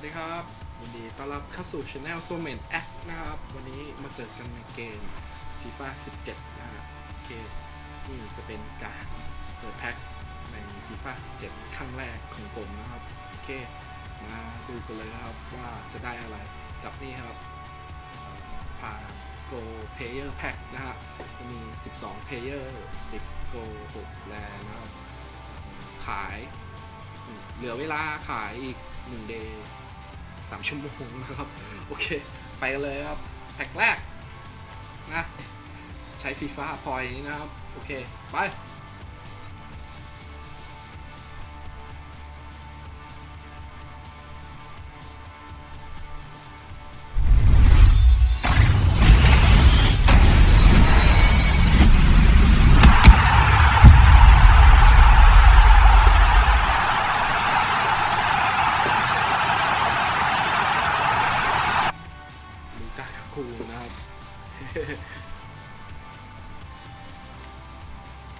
วัสดีครับ ยินดีต้อนรับเข้าสู่ช anel โซเมนแอคนะครับ วันนี้มาเจอกันในเกม FIFA 17 นะครับโอเค นี่จะเป็นการเปิดแพ็คใน FIFA 17 ครั้งแรกของผมนะครับ โอเค มาดูกันเลยนะครับว่าจะได้อะไรกับนี่ครับพา Go Player Pack นะฮะจะมี 12 Player 10 Go 6 แลนนะครับ ขาย เหลือเวลาขายอีก1 day 3ชั่วโมงนะครับ โอเค ไปกันเลยครับ แพ็คแรกนะ ใช้ฟีฟ่าพอยนะครับ โอเค ไป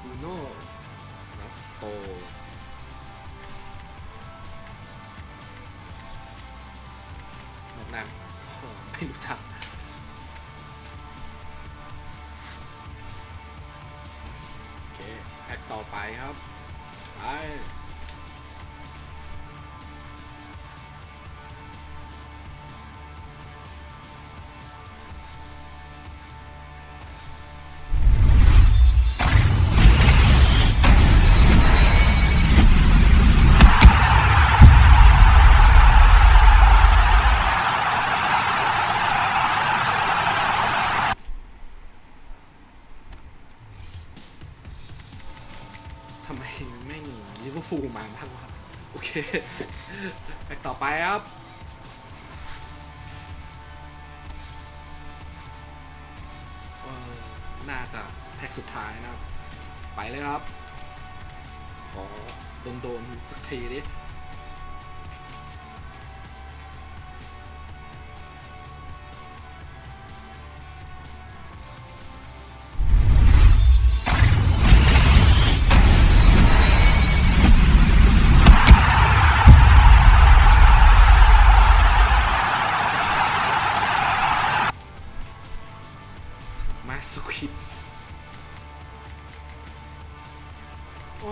อูโน่นัสโตนอกนั้นก็ไม่รู้จักโอเคแพ็คต่อไปครับ ไป ทำไมไม่มีลิเวอร์พูลมาบ้างวะโอเคแพ็คต่อไปครับน่าจะแพ็กสุดท้ายนะครับ ไปเลยครับ ขอโดนๆสักทีดิ สุคิดโอ้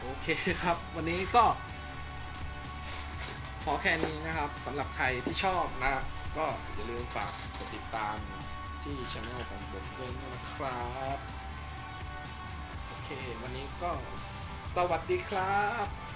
โอเคครับ วันนี้ก็ พอแค่นี้นะครับสำหรับใครที่ชอบนะ ก็อย่าลืมฝากกดติดตามที่ช anel ของผมด้วยนะครับ โอเค วันนี้ก็สวัสดีครับ